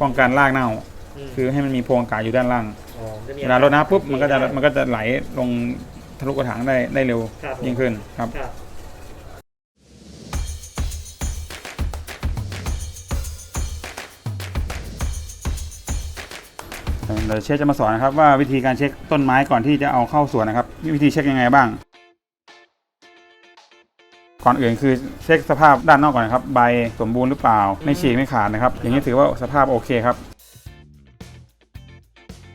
ป้องกันรากเน่ามคือให้มันมีโพรงอากาศอยู่ด้านล่างอ๋อจะมีเวลารดน้ำปุ๊บมันก็จะได้มันก็จะไหลลงทะลุกระถางได้ได้เร็วครับผมยิ่งขึ้นครับครับเดี๋ยวเชฟจะมาสอนนะครับว่าวิธีการเช็คต้นไม้ก่อนที่จะเอาเข้าสวนนะครับมีวิธีเช็คยังไงบ้าง ก่อนอื่นคือเช็คสภาพด้านนอกก่อนนะครับใบสมบูรณ์หรือเปล่า ไม่ฉีกไม่ขาดนะครับอย่างนี้ถือว่าสภาพโอเคครับ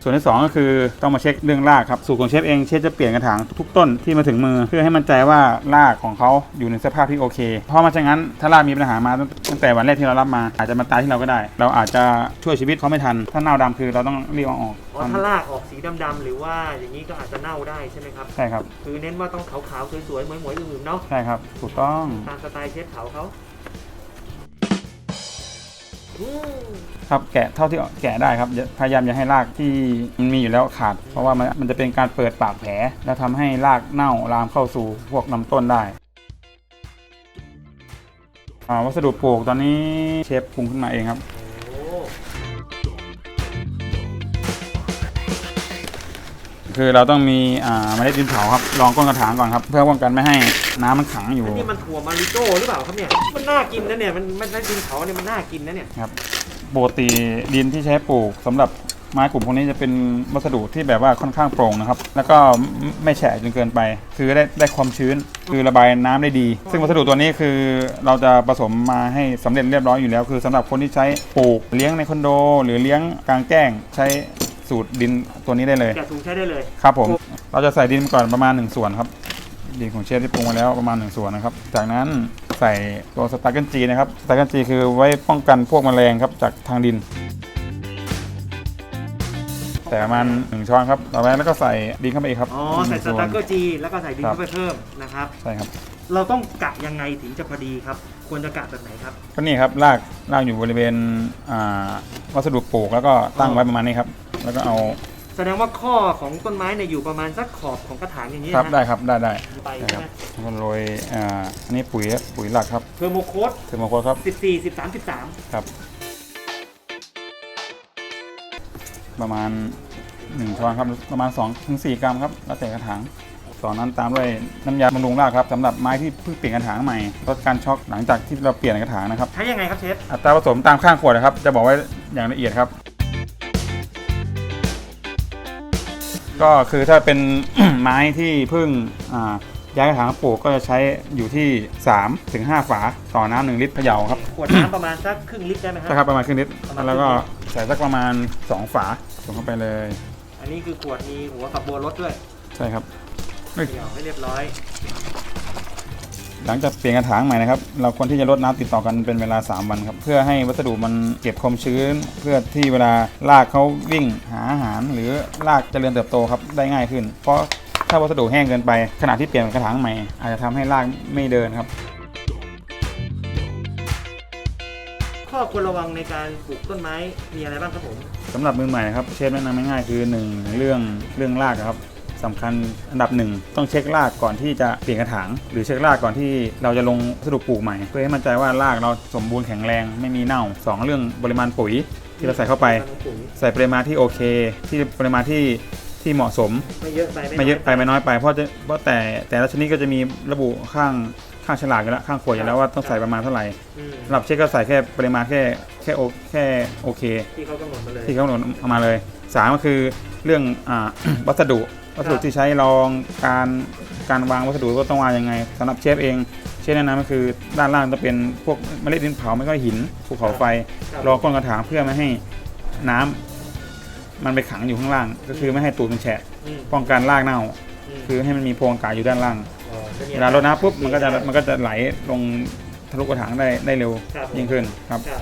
ส่วนที่สองก็คือต้องมาเช็คเรื่องรากครับสูตรของเชฟเองเชฟจะเปลี่ยนกระถางทุกๆต้นที่มาถึงมือ เพื่อให้มั่นใจว่ารากของเขาอยู่ในสภาพที่โอเค เพราะไมาช่งั้นถ้ารากมีปัญหามาตั้งแต่วันแรกที่เรารับมา อาจจะมาตายที่เราก็ได้ เราอาจจะช่วยชีวิตเขาไม่ทัน ถ้าเน่าดำคือเราต้องรีบเอาออกอ๋อถ้าลากออกสีดำๆหรือว่าอย่างนี้ก็อาจจะเน่าได้ใช่ไหมครับใช่ครับคือเน้นว่าต้องขาวๆสวยๆหมวยๆอื่นๆเนาะใช่ครับถูกต้องตามสไตล์เชฟเขาเขาอืม ครับแกะเท่าที่แกะได้ครับพยายามอย่าให้รากที่มันมีอยู่แล้วขาด เพราะว่ามันมันจะเป็นการเปิดปากแผล แล้วทำให้รากเน่าลามเข้าสู่พวกลำต้นได้วัสดุปลูกตอนนี้เชฟปรุงขึ้นมาเองครับ คือเราต้องมีอ่าเมล็ดดินเผาครับรองก้นกระถางก่อนครับ เพื่อป้องกันไม่ให้น้ำมันขังอยู่อันนี้มันถั่วมาริโก้หรือเปล่าครับเนี่ย มันน่ากินนะเนี่ยมันมันน่าดินเขาเนี่ยมันน่ากินนะเนี่ย ครับปกติดินที่ใช้ปลูกสำหรับไม้กลุ่มพวกนี้จะเป็นวัสดุที่แบบว่าค่อนข้างโปร่งนะครับ แล้วก็ไม่แฉะจนเกินไป คือได้ได้ความชื้น คือระบายน้ำได้ดี ซึ่งวัสดุตัวนี้คือเราจะผสมมาให้สำเร็จเรียบร้อยอยู่แล้ว คือสำหรับคนที่ใช้ปลูกเลี้ยงในคอนโด หรือเลี้ยงกลางแจ้งใช้ สูตรดินตัวนี้ได้เลย แกะถุงใช้ได้เลย ครับผม เราจะใส่ดินก่อนประมาณ 1 ส่วนครับ ดินของเชฟที่ปรุงมาแล้วประมาณ 1 ส่วนนะครับ จากนั้นใส่ตัวสตาร์เกิลจีนะครับ สตาร์เกิลจีคือไว้ป้องกันพวกแมลงครับจากทางดิน แต่ประมาณ1ช้อนครับ ต่อไปแล้วก็ใส่ดินเข้าไปอีกครับอ๋อ ใส่สหนึ่งวนตาร์เกอร์จีแล้วก็ใส่ดินครับเข้าไปเพิ่มนะครับ ใช่ครับ เราต้องกะยังไงถึงจะพอดีครับ ควรจะกะแบบไหนครับ ก็นี่ครับรากรากอยู่บริเวณอ่าวัสดุปลูกแล้วก็ตั้งไว้ประมาณนี้ครับ แล้วก็เอาแสดงว่าข้อของต้นไม้เนี่ยอยู่ประมาณสักขอบของกระถางอย่างนี้ครับนะได้ครับได้ได้ไปได้ใช่ครับไหมแล้วก็โรยอ่าอันนี้ปุ๋ยปุ๋ยหลักครับเทอร์โมโค้ดเทอร์โมโคสครับ14 13 13 ครับ ประมาณ1ช้อนครับประมาณ2ถึง4กรัมครับแล้วแต่กระถางต่อนนั้นตามด้วยน้ำยาบำรุงรากครับสำหรับไม้ที่เพิ่งเปลี่ยนกระถางใหม่ลดการช็อกหลังจากที่เราเปลี่ยนกระถางนะครับ ใช้ยังไงครับเชฟอัตราผสมตามข้างขวดนะครับ จะบอกไว้อย่างละเอียดครับ ก็คือถ้าเป็น ไม้ที่เพิ่งอ่าย้ายกระถางมาปลูกก็จะใช้อยู่ที่ 3 ถึง 5 ฝาต่อน้ำหนึ่งลิตรเขย่าครับขวดน้ำประมาณสักครึ่งลิตรได้ไหมฮะใช่ครับประมาณครึ่งลิตรประมาณแล้วก็ครึ่งลิตรใส่สักประมาณ 2 ฝาส่งเข้าไปเลย อันนี้คือขวดมีหัวกับบัวรถด้วย ใช่ครับเฮ้ยเดี๋ยวให้เรียบร้อย หลังจากเปลี่ยนกระถางใหม่นะครับ เราควรที่จะรดน้ำติดต่อกันเป็นเวลา 3 วันครับ เพื่อให้วัสดุมันเก็บความชื้น เพื่อที่เวลารากเขาวิ่งหาอาหาร หรือรากเจริญเติบโตครับได้ง่ายขึ้น เพราะถ้าวัสดุแห้งเกินไปขณะที่เปลี่ยนกระถางใหม่ อาจจะทำให้รากไม่เดินครับ ข้อควรระวังในการปลูกต้นไม้มีอะไรบ้างครับผมสำหรับมือใหม่นะครับเชฟแนะนำง่ายๆคือ 1 เรื่องเรื่องรากอะครับ สำคัญอันดับหนึ่งต้องเช็ครากก่อนที่จะเปลี่ยนกระถาง หรือเช็ครากก่อนที่เราจะลงวัสดุปลูกใหม่ เพื่อให้มั่นใจว่ารากเราสมบูรณ์แข็งแรงไม่มีเน่าสองเรื่องปริมาณปุ๋ยที่เราใส่เข้าไปปุ๋ยใส่ปริมาณที่โอเค ที่ปริมาณที่ที่เหมาะสมไม่เยอะไปไม่เยอะไปไม่น้อยไปเพราะจะเพราะแต่แต่ละชนิดก็จะมีระบุข้างข้างฉลากอยู่แล้วข้างขวดอยู่แล้วว่าต้องใส่ประมาณเท่าไหร่อืมสำหรับเช็คก็ใส่แค่ปริมาณแค่แค่โอแค่โอเค ที่เขากำหนดมาเลยที่เขากำหนดเอามาเลยสามก็คือเรื่องอ่าวัสดุ วัสดุที่ใช้รองการการวางวัสดุก็ต้องวางยังไงสำหรับเชฟเองเชฟแนะนำก็คือด้านล่างจะเป็นพวกเมล็ดดินเผาไม่ก็หินภูเขาไฟครับรองก้นกระถางเพื่อไม่ให้น้ำมันไปขังอยู่ข้างล่าง ก็คือไม่ให้ตูดมันแฉะอืมป้องกันรากเน่ามคือให้มันมีโพรงอากาศอยู่ด้านล่างอ๋อจะมีเวลารดน้ำปุ๊บมันก็จะมันก็จะไหลลงทะลุกระถางได้ได้เร็วครับผมยิ่งขึ้นครับ ครับ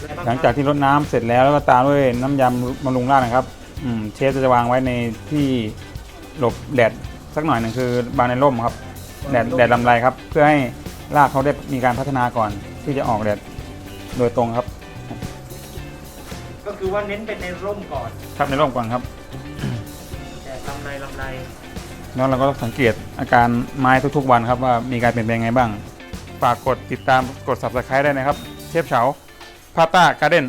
อะไรบ้หลังจากที่รดน้ำเสร็จแล้วแล้วก็ตามด้วยน้ำยำบำรุงรากนะครับ อืมเชฟจะวางไว้ในที่หลบแดดสักหน่อยหนึ่งคือ บางในร่มครับแดดแดดลำไรครับ เพื่อให้รากเขาได้มีการพัฒนาก่อนที่จะออกแดดโดยตรงครับ ก็คือว่าเน้นเป็นในร่มก่อนครับในร่มก่อนครับ แต่ลำไรลำไรแล้วเราก็สังเกตอาการไม้ทุกๆวันครับว่ามีการเปลี่ยนแปลงไงบ้าง ฝากกดติดตามกด subscribe ได้นะครับ เชฟเฉาพาต้าการ์เด้น